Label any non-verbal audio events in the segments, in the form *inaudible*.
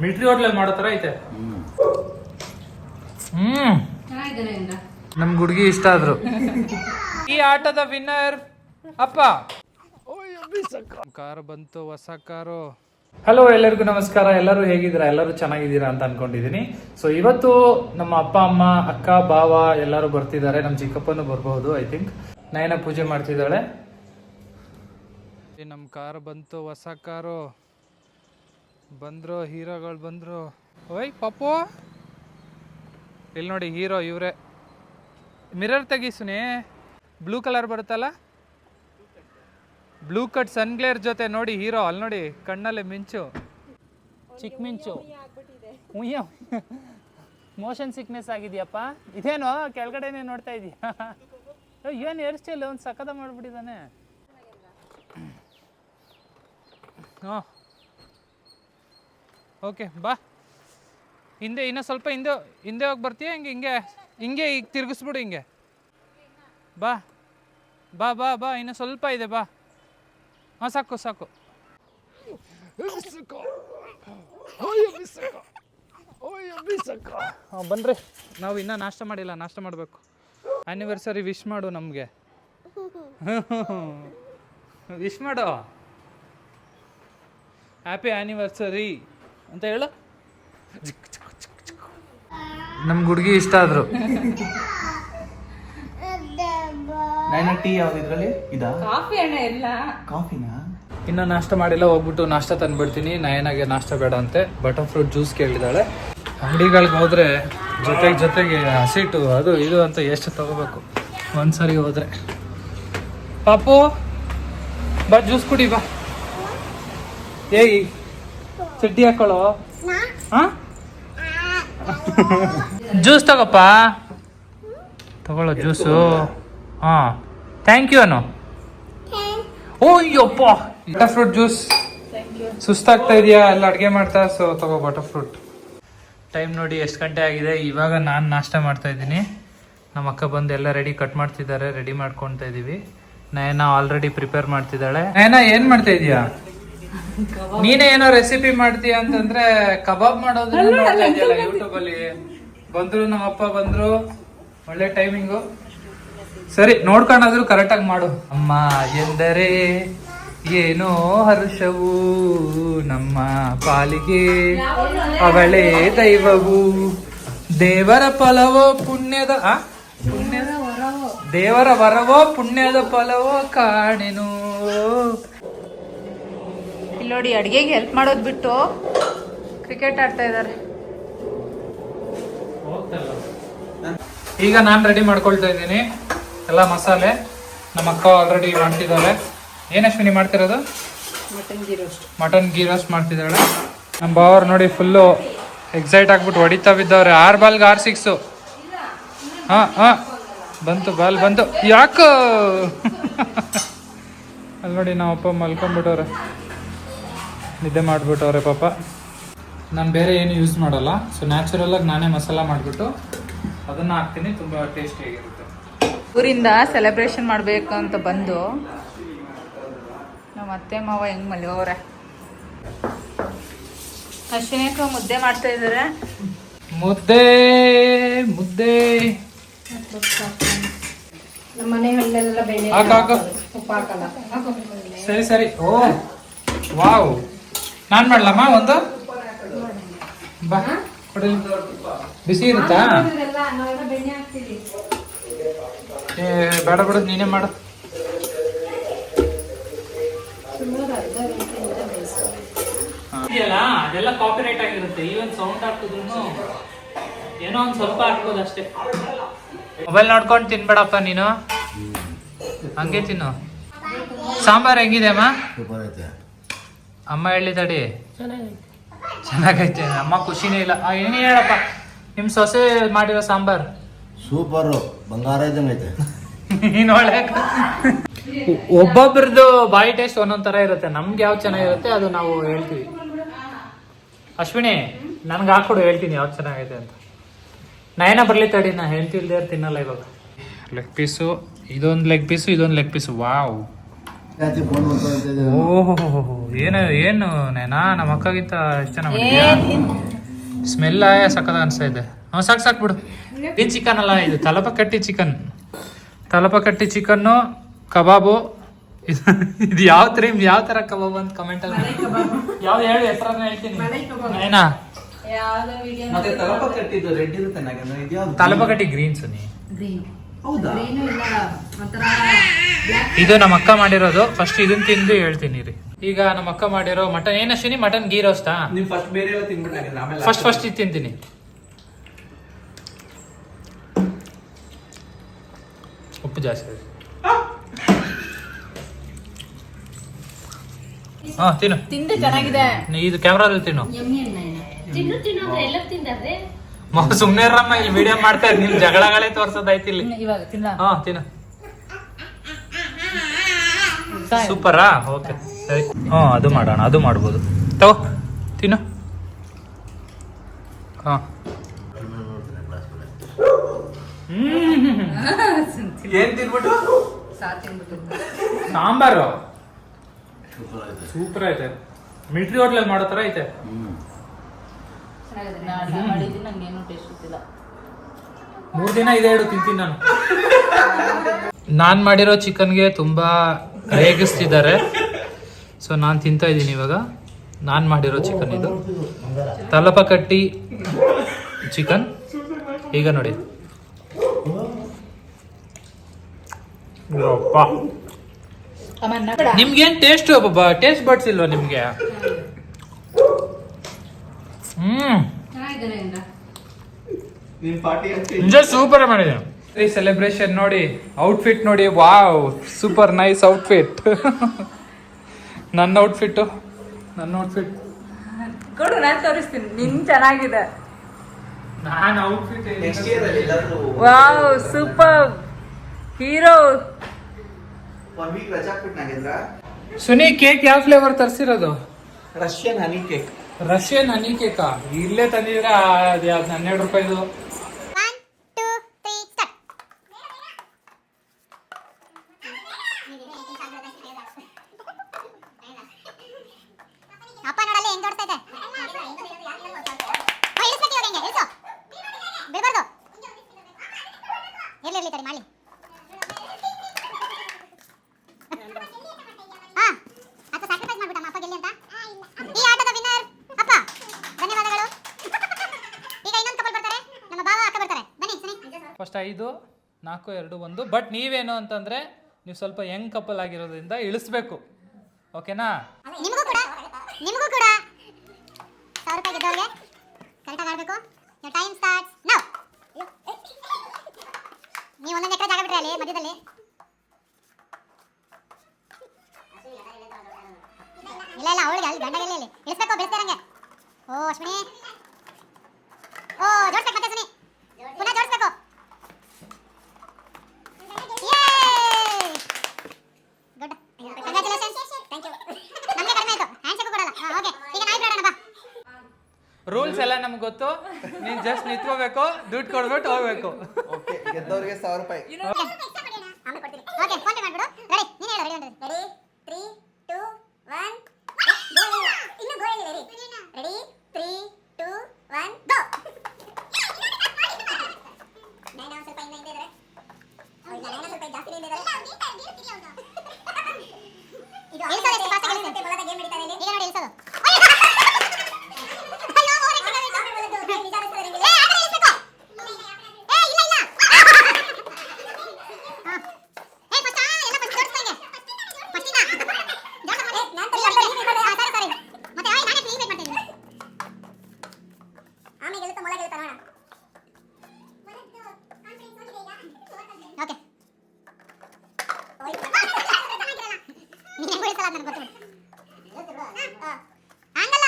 Military ಹೋಟ್ಲಲ್ಲಿ ಮಾಡೋ ತರ ಐತೆ. ಹ್ಮ್. ನಮ್ ಹುಡುಗಿ ಇಷ್ಟ ಆದ್ರು. ಈ ಆಟದ ವಿನ್ನರ್ ಅಪ್ಪ. ಕಾರ್ ಬಂತು ಹೊಸ ಕಾರು. ಹಲೋ ಎಲ್ಲರಿಗೂ ನಮಸ್ಕಾರ. ಎಲ್ಲರೂ ಹೇಗಿದ್ದೀರಾ? ಎಲ್ಲರೂ ಚೆನ್ನಾಗಿದ್ದೀರಾ ಅಂತ ಅನ್ಕೊಂಡಿದೀನಿ. ಸೊ ಇವತ್ತು ನಮ್ಮ ಅಪ್ಪ ಅಮ್ಮ ಅಕ್ಕ ಬಾವ ಎಲ್ಲರೂ ಬರ್ತಿದ್ದಾರೆ. ನಮ್ಮ ಚಿಕ್ಕಪ್ಪನೂ ಬರ್ಬಹುದು ಐ ಥಿಂಕ್ ನಯನ ಪೂಜೆ ಮಾಡ್ತಿದ್ದಾಳೆ. ನಮ್ಮ ಕಾರ್ ಬಂತು ಹೊಸ ಕಾರು. ಬಂದ್ರು ಹೀರೋಗಳು ಬಂದ್ರು. ಓಯ್ ಪಪ್ಪು ಇಲ್ಲಿ ನೋಡಿ ಹೀರೋ ಇವರೇ. ಮಿರರ್ ತೆಗೀಸುನಿ ಬ್ಲೂ ಕಲರ್ ಬರುತ್ತಲ್ಲ? ಬ್ಲೂ ಕಟ್ ಸನ್ಗ್ಲೇರ್ ಜೊತೆ ನೋಡಿ ಹೀರೋ. ಅಲ್ಲಿ ನೋಡಿ ಕಣ್ಣಲ್ಲಿ ಮಿಂಚು. ಚಿಕ್ಕ ಮಿಂಚು. ಉಯ್ಯ ಮೋಷನ್ ಸಿಕ್ನೆಸ್ ಆಗಿದೆಯಪ್ಪ. ಇದೇನೋ ಕೆಳಗಡೆನೆ ನೋಡ್ತಾ ಇದೀಯಾ. ಏನು ಹೇರ್ ಸ್ಟೈಲ್? ಒಂದು ಸಕದ ಮಾಡ್ಬಿಟ್ಟಿದ್ದಾನೆ ಹಾಂ ಓಕೆ ಬಾ. ಹಿಂದೆ ಇನ್ನೂ ಸ್ವಲ್ಪ ಹಿಂದೆ ಹಿಂದೆ ಹೋಗಿ ಬರ್ತೀಯ? ಹಿಂಗೆ ಹಿಂಗೆ ಹಿಂಗೆ ಈಗ ತಿರುಗಿಸ್ಬಿಡು ಹಿಂಗೆ. ಬಾ ಬಾ ಬಾ ಬಾ ಇನ್ನೂ ಸ್ವಲ್ಪ ಇದೆ ಬಾ. ಹಾಂ ಸಾಕು ಸಾಕು. ಹಾಂ ಬನ್ರಿ. ನಾವು ಇನ್ನೂ ನಾಷ್ಟ ಮಾಡಿಲ್ಲ ನಾಷ್ಟ ಮಾಡಬೇಕು. ಆ್ಯನಿವರ್ಸರಿ ವಿಶ್ ಮಾಡು ನಮಗೆ. ವಿಶ್ *laughs* ಮಾಡು. ಹ್ಯಾಪಿ ಆ್ಯನಿವರ್ಸರಿ ಅಂತ ಹೇಳು. ನಮ್ಮ ಹುಡುಗಿ ಇಷ್ಟ ಆದ್ರು. ನೈನ ಟೀ ಯಾವ್ದು ಇದ್ರಲ್ಲಿ? ಇದಾ? ಕಾಫಿ ಅಣ್ಣ ಎಲ್ಲ. ಕಾಫಿನಾ? ಇನ್ನು ನಾಷ್ಟ ಮಾಡಿಲ್ಲ ಹೋಗ್ಬಿಟ್ಟು ನಾಷ್ಟ ತಂದ್ಬಿಡ್ತೀನಿ. ನಯನಾಗೆ ನಾಷ್ಟ ಬೇಡ ಅಂತೆ. ಬಟರ್ ಫ್ರೂಟ್ ಜ್ಯೂಸ್ ಕೇಳಿದಾಳೆ ಅಂಗಡಿಗಳಿಗೆ ಹೋದ್ರೆ ಜೊತೆಗೆ ಜೊತೆಗೆ ಹಸಿಟ್ಟು ಅದು ಇದು ಅಂತ ಎಷ್ಟು ತಗೋಬೇಕು? ಒಂದ್ಸರಿ ಹೋದ್ರೆ. ಪಾಪು ಬಾ ಜ್ಯೂಸ್ ಕುಡಿ ಬಾ. ಏಯ್ ಚಡ್ಡಿ ಹಾಕೊಳ್ಳೋ? ಹಾ ಜ್ಯೂಸ್ ತಗೋಪ್ಪ. ತಗೊಳ್ಳೋ ಜ್ಯೂಸು ಹಾಂ. Thank you Anu. O Ayyappa butter fruit juice ಸುಸ್ತಾಗ್ತಾ ಇದೆಯಾ? ಎಲ್ಲ ಅಡುಗೆ ಮಾಡ್ತಾ ಸೊ ತಗೋ ಬಟರ್ ಫ್ರೂಟ್ ಟೈಮ್ ನೋಡಿ ಎಷ್ಟು ಗಂಟೆ ಆಗಿದೆ. ಇವಾಗ ನಾನು ನಾಷ್ಟ ಮಾಡ್ತಾ ಇದ್ದೀನಿ. ನಮ್ಮ ಅಕ್ಕ ಬಂದು ಎಲ್ಲ ರೆಡಿ ಕಟ್ ಮಾಡ್ತಿದ್ದಾರೆ. ರೆಡಿ ಮಾಡ್ಕೊತಾ ಇದ್ದೀವಿ ನಯನ ಆಲ್ರೆಡಿ ಪ್ರಿಪೇರ್ ಮಾಡ್ತಿದ್ದಾಳೆ. ನಯನ ಏನು ಮಾಡ್ತಾ ಇದೀಯಾ? ನೀನೇ ಏನೋ ರೆಸಿಪಿ ಮಾಡ್ತೀಯ ಅಂತಂದ್ರೆ ಕಬಾಬ್ ಮಾಡೋದು ನೋಡ್ತಾ ಇದೆಯಲ್ಲ ಯೂಟ್ಯೂಬ್ ಅಲ್ಲಿ. ಬಂದ್ರು ನಮ್ಮಪ್ಪ ಬಂದ್ರು. ಒಳ್ಳೆ ಟೈಮಿಂಗು ಸರಿ ನೋಡ್ಕೊಂಡಾದ್ರೂ ಕರೆಕ್ಟಾಗಿ ಮಾಡು. ಅಮ್ಮ ಎಂದರೆ ಏನೋ ಹರ್ಷವು ನಮ್ಮ ಪಾಲಿಗೆ ಅವಳೇ ದೈವವು. ದೇವರ ಫಲವೋ ಪುಣ್ಯದ ಪುಣ್ಯದ ಪುಣ್ಯದ ದೇವರ ವರವೋ ಪುಣ್ಯದ ಫಲವೋ ಕಾಣೆನು. ನೋಡಿ ಅಡುಗೆಗೆ ಹೆಲ್ಪ್ ಮಾಡೋದು ಬಿಟ್ಟು ಕ್ರಿಕೆಟ್ ಆಡ್ತಾ ಇದ್ದಾರೆ ಈಗ ನಾನು ರೆಡಿ ಮಾಡ್ಕೊಳ್ತಾ ಇದ್ದೀನಿ. ಎಲ್ಲ ಮಸಾಲೆ. ನಮ್ಮ ಅಕ್ಕ ಆಲ್ರೆಡಿ ಮಾಡ್ತಿದ್ದಾಳೆ ಏನು ಅಶ್ವಿನಿ ಮಾಡ್ತಿರೋದು? Mutton zero mutton ghee roast ಮಾಡ್ತಿದ್ದಾಳೆ. ನಮ್ಮ ಬಾವ್ರು ನೋಡಿ ಫುಲ್ಲು ಎಕ್ಸೈಟ್ ಆಗ್ಬಿಟ್ಟು ಹೊಡಿತಾ ಬಿದ್ದವ್ರೆ. ಆರ್ ಬಾಲ್ಗೆ ಆರ್ ಸಿಕ್ಸು ಹಾಂ ಹಾಂ. ಬಂತು ಬಾಲ್ ಬಂತು. ಯಾಕೆ? ಅಲ್ಲಿ ನೋಡಿ ನಮ್ಮ ಅಪ್ಪ ಮಲ್ಕೊಂಡ್ಬಿಟ್ಟವ್ರೆ. ನಿದ್ದೆ ಮಾಡಿಬಿಟ್ಟವ್ರೆ ಪಾಪ. ನಾನು ಬೇರೆ ಏನು ಯೂಸ್ ಮಾಡಲ್ಲ. ಸೊ ನ್ಯಾಚುರಲಾಗಿ ನಾನೇ ಮಸಾಲ ಮಾಡಿಬಿಟ್ಟು ಅದನ್ನು ಹಾಕ್ತೀನಿ. ತುಂಬ ಟೇಸ್ಟಿಯಾಗಿರುತ್ತೆ ಊರಿಂದ ಸೆಲೆಬ್ರೇಷನ್ ಮಾಡಬೇಕು ಅಂತ ಬಂದು ನಮ್ಮ ಅತ್ತೆ ಮಾವ ಹೆಂಗ್ ಮಲಿಯೋರೆ ಅಶ್ವಿನೇಕ ಮುದ್ದೆ ಮಾಡ್ತಾ ಇದ್ದಾರೆ. ಮುದ್ದೆ ಮುದ್ದೆ. ಹಾಕು ಹಾಕು. ಸರಿ ಸರಿ. ಓ ವಾವ್. ನಾನ್ ಮಾಡ್ಲಮ್ಮ ಒಂದು? ಬಾ. ಕೊಡಿ ಬಿಸಿ ಇರುತ್ತಾ? ಏ ಬೇಡ ಬೇಡ ನೀನೇ ಮಾಡು. ಇದೆಯಲ್ಲ ಅದೆಲ್ಲ ಕಾಪಿರೈಟ್ ಆಗಿರುತ್ತೆ. ಈವನ್ ಸೌಂಡ್ ಹಾಕಿದ್ರು ಏನೋ ಒಂದು ಸ್ವಲ್ಪ ಹಾಕ್ಬೋದು ಅಷ್ಟೇ ಮೊಬೈಲ್ ನೋಡ್ಕೊಂಡು ತಿನ್ಬೇಡಪ್ಪ ನೀನು. ಹಂಗೆ ತಿನ್ನು. ಸಾಂಬಾರ್ ಹೆಂಗಿದೆ ಅಮ್ಮ? ಸೂಪರ್ ಐತೆ. ಅಮ್ಮ ಹೇಳಿ ತಡಿ ಚೆನ್ನಾಗೈತೆ. ಅಮ್ಮ ಖುಷಿನೇ ಇಲ್ಲ. ಏನು ಹೇಳಪ್ಪ? ನಿಮ್ ಸೊಸೆ ಮಾಡಿರೋ ಸಾಂಬಾರ್? ಸೂಪರು. ಬಂಗಾರ ಇದ್ದಂಗೆ ಐತೆ *laughs* ನೀನ್ ಒಳ್ಳೆ ಒಬ್ಬೊಬ್ರದ್ದು ಬಾಯಿ ಟೇಸ್ಟ್ ಒಂದೊಂದ್ ತರ ಇರುತ್ತೆ. ನಮ್ಗೆ ಯಾವ್ದು ಚೆನ್ನಾಗಿರುತ್ತೆ ಅದು ನಾವು ಹೇಳ್ತೀವಿ. ಅಶ್ವಿನಿ ನನ್ಗೆ ಹಾಕೊಡು ಹೇಳ್ತೀನಿ ಯಾವ್ದು ಚೆನ್ನಾಗೈತೆ ಅಂತ. ನಯನ ಬರ್ಲಿ ತಡಿ ನಾ ಹೇಳ್ತಿಲ್ದೇ ತಿನ್ನಲ್ಲ ಇವಾಗ. ಲೆಗ್ ಪೀಸು ಇದೊಂದು ಲೆಗ್ ಪೀಸು ಇದೊಂದು ಲೆಗ್ ಪೀಸು ವಾವ್ ಓಹೋ ಏನು ಏನು ನೇನಾ ನಮ್ಮ ಅಕ್ಕಗಿಂತ ಎಷ್ಟು ಚೆನ್ನಾಗಿ ಮಾಡಿದ್ಯಾ ಸ್ಮೆಲ್ ಸಕ್ಕದ ಅನಿಸ್ತಾ ಇದೆ. ಹಾಂ ಸಾಕ್ ಸಾಕು ಬಿಡು. ಈ ಚಿಕನ್ ಅಲ್ಲ ಇದು ತಲಪ ಕಟ್ಟಿ ಚಿಕನ್ ತಲಪ ಕಟ್ಟಿ ಚಿಕನ್ನು ಕಬಾಬು. ಇದು ಇದು ಯಾವ ತರ ಯಾವ ತರ ಕಬಾಬ್ ಅಂತ ಕಮೆಂಟ್ ಅಲ್ಲಿ? ಯಾವ್ದು ಹೇಳಿ ಹೆಸರನ್ನ ಹೇಳ್ತೀನಿ. ಏನಾ ಮತ್ತೆ ಗ್ರೀನ್ಸ್ ಕಟ್ಟಿದ್ದು ಇದು ನಮ್ಮ ಅಕ್ಕ ಮಾಡಿರೋದು. ಫಸ್ಟ್ ಇದನ್ನ ತಿಂದು ಹೇಳ್ತೀನಿ ರೀ ಈಗ ನಮ್ಮ ಅಕ್ಕ ಮಾಡಿರೋ ಮಟನ್. ಏನ ಶನಿ ಮಟನ್ ಗೀ ರೋಸ್ಟಾ ನೀವು ಫಸ್ಟ್ ಬೇರೆ ಎಲ್ಲ ತಿನ್ಬಿಟ್ಟಾಗಿಲ್ಲ ಆಮೇಲೆ ಫಸ್ಟ್ ಫಸ್ಟ್ ಇದು ತಿಂತೀನಿ. ಉಪ್ಪು ಜಾಸ್ತಿ ಇದೆ. ಹಾ ತಿನ್ನು. ತಿಂದು ಚೆನ್ನಾಗಿದೆ. ನೀ ಇದು ಕ್ಯಾಮ್ರಾದಲ್ಲಿ ತಿನ್ನು. ತಿನ್ನು ತಿನ್ನು ಅಂದ್ರೆ ಎಲ್ಲ ತಿಂದಾರೆ ಮ- ಸುಮ್ನೆ ಇರಮ್ಮ ಇಲ್ಲಿ ವಿಡಿಯೋ ಮಾಡ್ತಾ ಇದ್ ನಿಮ್ ಜಗಳಗಳೇ ತೋರ್ಸೋದೈತಿ ಇಲ್ಲಿ. ಇವಾಗ ತಿನ್ನ. ಹಾ ತಿನ್ನು. ಸೂಪರಾ ಓಕೆ ಸರಿ. ಹಾ ಅದು ಮಾಡೋಣ ಅದು ಮಾಡ್ಬೋದು. ತಗೋ ತಿನ್ನು. ಹಾ. ಏನ್ ತಿನ್ಬಿಟ್ಟು? ಸಾಂಬಾರು? ಸೂಪರ್ ಐತೆ. ಮಿಲ್ಟ್ರಿ ಹೋಟ್ಲಲ್ಲಿ ಮಾಡೋ ಥರ ಐತೆ. ಮಾಡಿದ್ದೀನಿ ನಂಗೇನು ಟೇಸ್ಟ್ ಗೊತ್ತಿಲ್ಲ. ಮೂರು ದಿನ ಇದೆ ಹೇಳು ತಿಂತೀನಿ ನಾನು. ನಾನು ಮಾಡಿರೋ ಚಿಕನ್ಗೆ ತುಂಬ ರೇಗಿಸ್ತಿದ್ದಾರೆ ಸೊ ನಾನು ತಿಂತಾ ಇದ್ದೀನಿ ಇವಾಗ. ನಾನು ಮಾಡಿರೋ ಚಿಕನ್ ಇದು. ತಲಪ ಕಟ್ಟಿ ಚಿಕನ್. ಈಗ ನೋಡಿ. ನಿಮ್ಗೇನು ಟೇಸ್ಟ್ ಟೇಸ್ಟ್ ಬಡ್ಸಿಲ್ವಾ ನಿಮ್ಗೆ ಹ್ಮ್ ಚೆನ್ನಾಗಿದ್ದಾನೆ ಅಂದ ನಿಮ್ ಪಾರ್ಟಿ ನಿಜ ಸೂಪರ್ ಮಾಡಿದೆ. ಈ ಸೆಲೆಬ್ರೇಷನ್ ನೋಡಿ ಔಟ್ಫಿಟ್ ನೋಡಿ ವಾವ್ ಸೂಪರ್ ನೈಸ್ ಔಟ್ಫಿಟ್ ನನ್ನ ಔಟ್ಫಿಟ್ಟು ನನ್ನ ಔಟ್ಫಿಟ್ ಕೊಡು ನಾನು ತೋರಿಸ್ತೀನಿ. ನಿನ್ ಚೆನ್ನಾಗಿದೆ. ನಾನು ಔಟ್ಫಿಟ್ ನೆಕ್ಸ್ಟ್ ಇಯರ್ ಅಲ್ಲಿ ಎಲ್ಲಾದ್ರೂ wow super hero one week ರಜಾ ಬಿಟ್ಟು ನಾಗೇಂದ್ರ ಸುನಿ ಕೇಕ್ ಯಾವ flavour ತರಿಸಿರೋದು? Russian honey cake Russian honey ಕೇಕಾ ಇಲ್ಲೇ ತಂದಿದ್ರೆ ಅದು ಹನ್ನೆರಡು ರೂಪಾಯಿದು ಅಪ್ಪ ನೋಡಲ್ಲಿ ಹೆಂಗ್ ಓಡ್ತಾ ಇದೆ ಹಾ, ಇಳಿಸ್ಬೇಕು ಇವಾಗ ಹಿಂಗೆ, ಇಳಿಸು. ಬಿಡ್ಬಾರ್ದು ಇರ್ಲಿ ಇರ್ಲಿ ತಡಿ ಮಾಡಿ ಹಾ ಅಕ್ಕ ಸ್ಯಾಕ್ರಿಫೈಸ್ ಮಾಡ್ಬಿಟ್ಟಮ್ಮ ಅಪ್ಪ ಗೆಲ್ಲಿ ಅಂತ ಈ ಆಟದ ವಿನ್ನರ್ ಅಪ್ಪ ಧನ್ಯವಾದಗಳು ಈಗ ಇನ್ನೊಂದು ಕಪಲ್ ಬರ್ತಾರೆ ನಮ್ಮ ಬಾವ ಅಕ್ಕ ಬರ್ತಾರೆ ಬನ್ನಿ ಸರಿ ಫಸ್ಟ್ ಐದು ನಾಲ್ಕು, ಎರಡು, ಒಂದು. ಬಟ್ ನೀವೇನು ಅಂತಂದ್ರೆ ನೀವು ಸ್ವಲ್ಪ ಯಂಗ್ ಕಪಲ್ ಆಗಿರೋದ್ರಿಂದ ಇಳಿಸ್ಬೇಕು. ಓಕೆನಾ ಕೂಡ ಕೂಡ ಟೈಮ್ ನೌ ನೀವು ಓ, ಅಶ್ವಿನಿ. ಓ, ಜೋಡಿಸ್ಬೇಕು ಮತ್ತೆ ಸುನಿ ಪುನಃ ಜೋಡಿಸ್ಬೇಕು ಗುಡ್ ಕಂಗ್ರಾಚುಲೇಷನ್ಸ್ ಥ್ಯಾಂಕ್ ಯು ನಮಗೆ ಕಡಿಮೆ ಆಯ್ತು ಹ್ಯಾಂಡ್ಶೇಕ್ ಕೊಡಲ್ಲ ಹಾಂ ಓಕೆ ಈಗ ನಾಯಿ ಬಿಡೋಣ ಬಾ ರೂಲ್ಸ್ ಎಲ್ಲ ನಮ್ಗೆ ಗೊತ್ತು. ನೀನ್ ಜಸ್ಟ್ ನಿಂತ್ಕೋಬೇಕು ದುಡ್ಡು ಕೊಡ್ಬಿಟ್ಟು ಹೋಗ್ಬೇಕು. ಓಕೆ ಗೆದ್ದವ್ರಿಗೆ ಸಾವಿರ ರೂಪಾಯಿ ಓಕೆ ಫೋನ್ ಪೇ ಮಾಡ್ಬಿಡು ರೆಡಿ ನೀನು ಹೇಳು ready ready three two one ಇನ್ನು ಗೋ ಹೇಳಿ ready ready three two one go Naina ಸ್ವಲ್ಪ ಹಿಂದೆ ಹಿಂದೆ ಇದ್ದಾರೆ ಹೌದಾ ನೈನಾ ಸ್ವಲ್ಪ ಜಾಸ್ತಿ ಹಿಂದೆ ಇದ್ದಾರೆ ಇದು ಇಳಿಸೋದು ಎಷ್ಟು ಫಾಸ್ಟ್ ಇಳಿಸುತ್ತೆ ಮೊದಲ ಗೇಮ್ ನಡೀತಾ ಇದೆ ಈಗ ನೋಡಿ ಇಳಿಸೋದು ಅಯ್ಯೋ ಓವರ್ ಆಕ್ಟಿಂಗ್ ಆಗೋಯ್ತು ಗೇಮ್ ವಿಚಾರಿಸ್ತಾರೆ ನಿಮಗೆ ಏ ಆ ಕಡೆ ಇಳಿಸ್ಬೇಕು ಏ ಇಲ್ಲ ಇಲ್ಲ ಹಾ ಏ ಫಸ್ಟ್ ಎಲ್ಲ ಫಸ್ಟ್ ಜೋಡಿಸ್ತಾ ಫಸ್ಟ್ ಇಂದ ಜೋಡಿಸ್ ಮಾಡಿ ನಾನು ತಲೆ ಆ ಸರಿ ಸರಿ ಮತ್ತೆ ಆಯ್ ನಾನೇ ಕ್ಲೀನ್ ಮಾಡ್ತಾ ಇದ್ದೀನಿ ಆಮೇಲೆ ಗೆಲ್ಲುತ್ತಾ ಮೊಳ ಗೆಲ್ಲುತ್ತಾ ನೋಡೋಣ ಓಕೆ ನೀನೇ ಬಿಡಿಸಲ್ಲ ನನಗೆ ಗೊತ್ತು ಹಂಗಲ್ಲ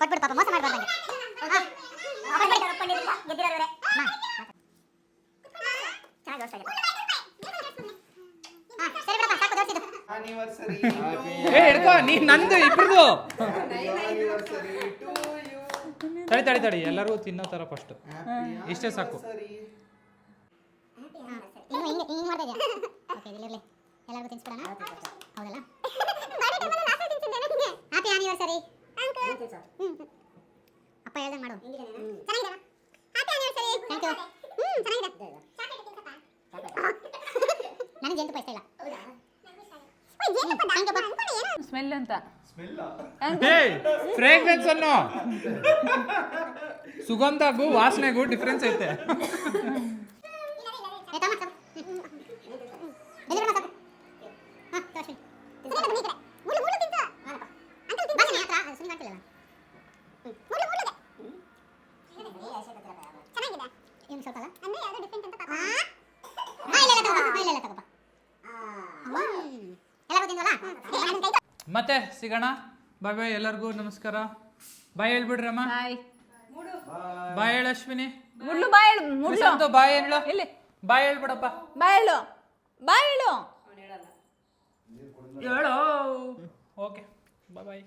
ಕೊಟ್ಬಿಡು ಪಾಪ ಮೋಸ ಮಾಡ್ಬಾರ್ದಂಗೆ ದೋಸ್ತಿದ್ದು ಏಯ್ ನಂದು ಇಬ್ರದು. ತಡಿ ತಡಿ ತಡಿ ಎಲ್ಲರಿಗೂ ತಿನ್ನೋ ತರ ಫಸ್ಟ್ ಇಷ್ಟೇ ಸಾಕು. ಇನ್ನು ಹಿಂಗೆ ಹಿಂಗೆ ಮಾಡ್ತಾ ಇದೆಯಾ ಓಕೆ ಇಲ್ಲಿರಲಿ ಎಲ್ಲರಿಗೂ ತಿನ್ಸ್ಬಿಡೋಣ ಹೌದಲ್ಲ ಹ್ಯಾಪಿ ಆನಿವರ್ಸರಿ ಅಪ್ಪ ಹೇಳ್ದಂಗೆ ಮಾಡು ಚೆನ್ನಾಗಿದೆ ಹ್ಯಾಪಿ ಆನಿವರ್ಸರಿ ಥ್ಯಾಂಕ್ ಯು ಹ್ಞೂ ಚೆನ್ನಾಗಿದೆ ನನಗೆ ಜೇನುತುಪ್ಪ ಇಷ್ಟ ಇಲ್ಲ. ಸ್ಮೆಲ್ ಅಂತ. ಫ್ರೇಗ್ರೆನ್ಸ್ ಅನ್ನು. ಸುಗಂಧಗೂ ವಾಸನೆಗೂ ಡಿಫ್ರೆನ್ಸ್ ಐತೆ ಏ ತಮ್ಮ ಸಾಕು ಎಲ್ಲಿರೋ ಸಾಕು ಹಾಂ ತೋರಿಸಿ ಮುಳ್ಳು ಮುಳ್ಳು ತಿಂತ ಬನ್ನಿ ಹತ್ರ ಅದು ಸುಮ್ಮನೆ ಮಾಡ್ತಿಲ್ಲ ಮುಳ್ಳು ಮುಳ್ಳು ಚೆನ್ನಾಗಿದೆ ಏನು ಸ್ವಲ್ಪ ಅಲ್ಲ ಅಂದ್ರೆ ಯಾವ್ದೋ ಡಿಫ್ರೆಂಟ್ ಅಂತ ಪಾಪ ಹಾ ಇಲ್ಲ ಇಲ್ಲ ತಗೋಪ್ಪ ಇಲ್ಲ ಇಲ್ಲ ತಗೋಪ್ಪ ಎಲ್ಲರೂ ತಿಂದಲ್ಲ ಮತ್ತೆ ಸಿಗೋಣ. ಬಾಯ್ ಬಾಯ್ ಎಲ್ಲರಿಗೂ ನಮಸ್ಕಾರ. ಬಾಯ್ ಹೇಳ್ಬಿಡ್ರಿ ಅಮ್ಮ. ಬಾಯ್ ಹೇಳು ಅಶ್ವಿನಿ. ಮುಳ್ಳು ಬಾಯ್ ಮುಳ್ಳು ಅಂತ ಬಾಯ್ ಹೇಳು? ಇಲ್ಲಿ. ಬಾಯ್ ಹೇಳ್ಬಿಡಪ್ಪ. ಬಾಯ್ ಹೇಳು. ಬಾಯ್ ಹೇಳು. ಓಕೆ ಬಾಯ್ ಬಾಯ್